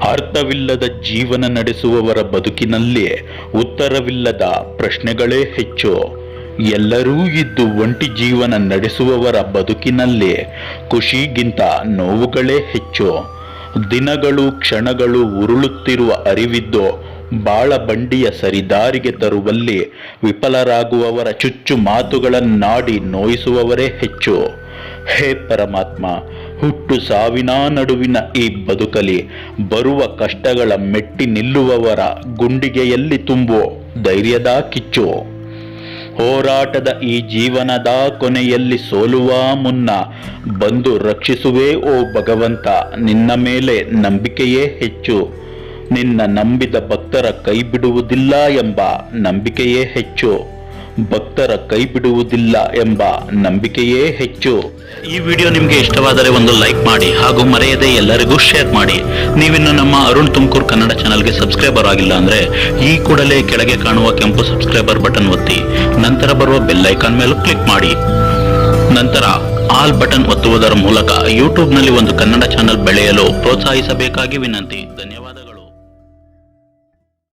ಅರ್ಥವಿಲ್ಲದ ಜೀವನ ನಡೆಸುವವರ ಬದುಕಿನಲ್ಲಿ ಉತ್ತರವಿಲ್ಲದ ಪ್ರಶ್ನೆಗಳೇ ಹೆಚ್ಚು. ಎಲ್ಲರೂ ಇದ್ದು ಒಂಟಿ ಜೀವನ ನಡೆಸುವವರ ಬದುಕಿನಲ್ಲಿ ಖುಷಿಗಿಂತ ನೋವುಗಳೇ ಹೆಚ್ಚು. ದಿನಗಳು ಕ್ಷಣಗಳು ಉರುಳುತ್ತಿರುವ ಅರಿವಿದ್ದು ಬಾಳ ಬಂಡಿಯ ಸರಿದಾರಿಗೆ ತರುವಲ್ಲಿ ವಿಫಲರಾಗುವವರ ಚುಚ್ಚು ಮಾತುಗಳನ್ನಾಡಿ ನೋಯಿಸುವವರೇ ಹೆಚ್ಚು. ಹೇ ಪರಮಾತ್ಮ, ಹುಟ್ಟು ಸಾವಿನ ನಡುವಿನ ಈ ಬದುಕಲಿ, ಬರುವ ಕಷ್ಟಗಳ ಮೆಟ್ಟಿ ನಿಲ್ಲುವವರ ಗುಂಡಿಗೆಯಲ್ಲಿ ತುಂಬು, ಧೈರ್ಯದ ಕಿಚ್ಚು. ಹೋರಾಟದ ಈ ಜೀವನದ ಕೊನೆಯಲ್ಲಿ ಸೋಲುವ ಮುನ್ನ ಬಂದು ರಕ್ಷಿಸುವೆ, ಓ ಭಗವಂತ, ನಿನ್ನ ಮೇಲೆ ನಂಬಿಕೆಯೇ ಹೆಚ್ಚು. ನಿನ್ನ ನಂಬಿದ ಭಕ್ತರ ಕೈ ಬಿಡುವುದಿಲ್ಲ ಎಂಬ ನಂಬಿಕೆಯೇ ಹೆಚ್ಚು. ಭಕ್ತರ ಕೈ ಬಿಡುವುದಿಲ್ಲ ಎಂಬ ನಂಬಿಕೆಯೇ ಹೆಚ್ಚು. ಈ ವಿಡಿಯೋ ನಿಮಗೆ ಇಷ್ಟವಾದರೆ ಒಂದು ಲೈಕ್ ಮಾಡಿ ಹಾಗೂ ಮರೆಯದೆ ಎಲ್ಲರಿಗೂ ಶೇರ್ ಮಾಡಿ. ನೀವಿನ್ನು ನಮ್ಮ ಅರುಣ್ ತುಮಕೂರು ಕನ್ನಡ ಚಾನಲ್ಗೆ ಸಬ್ಸ್ಕ್ರೈಬರ್ ಆಗಿಲ್ಲ ಅಂದ್ರೆ ಈ ಕೂಡಲೇ ಕೆಳಗೆ ಕಾಣುವ ಕೆಂಪು ಸಬ್ಸ್ಕ್ರೈಬರ್ ಬಟನ್ ಒತ್ತಿ. ನಂತರ ಬರುವ ಬೆಲ್ ಐಕಾನ್ ಮೇಲೂ ಕ್ಲಿಕ್ ಮಾಡಿ. ನಂತರ ಆಲ್ ಬಟನ್ ಒತ್ತುವುದರ ಮೂಲಕ ಯೂಟ್ಯೂಬ್ನಲ್ಲಿ ಒಂದು ಕನ್ನಡ ಚಾನಲ್ ಬೆಳೆಯಲು ಪ್ರೋತ್ಸಾಹಿಸಬೇಕಾಗಿ ವಿನಂತಿ.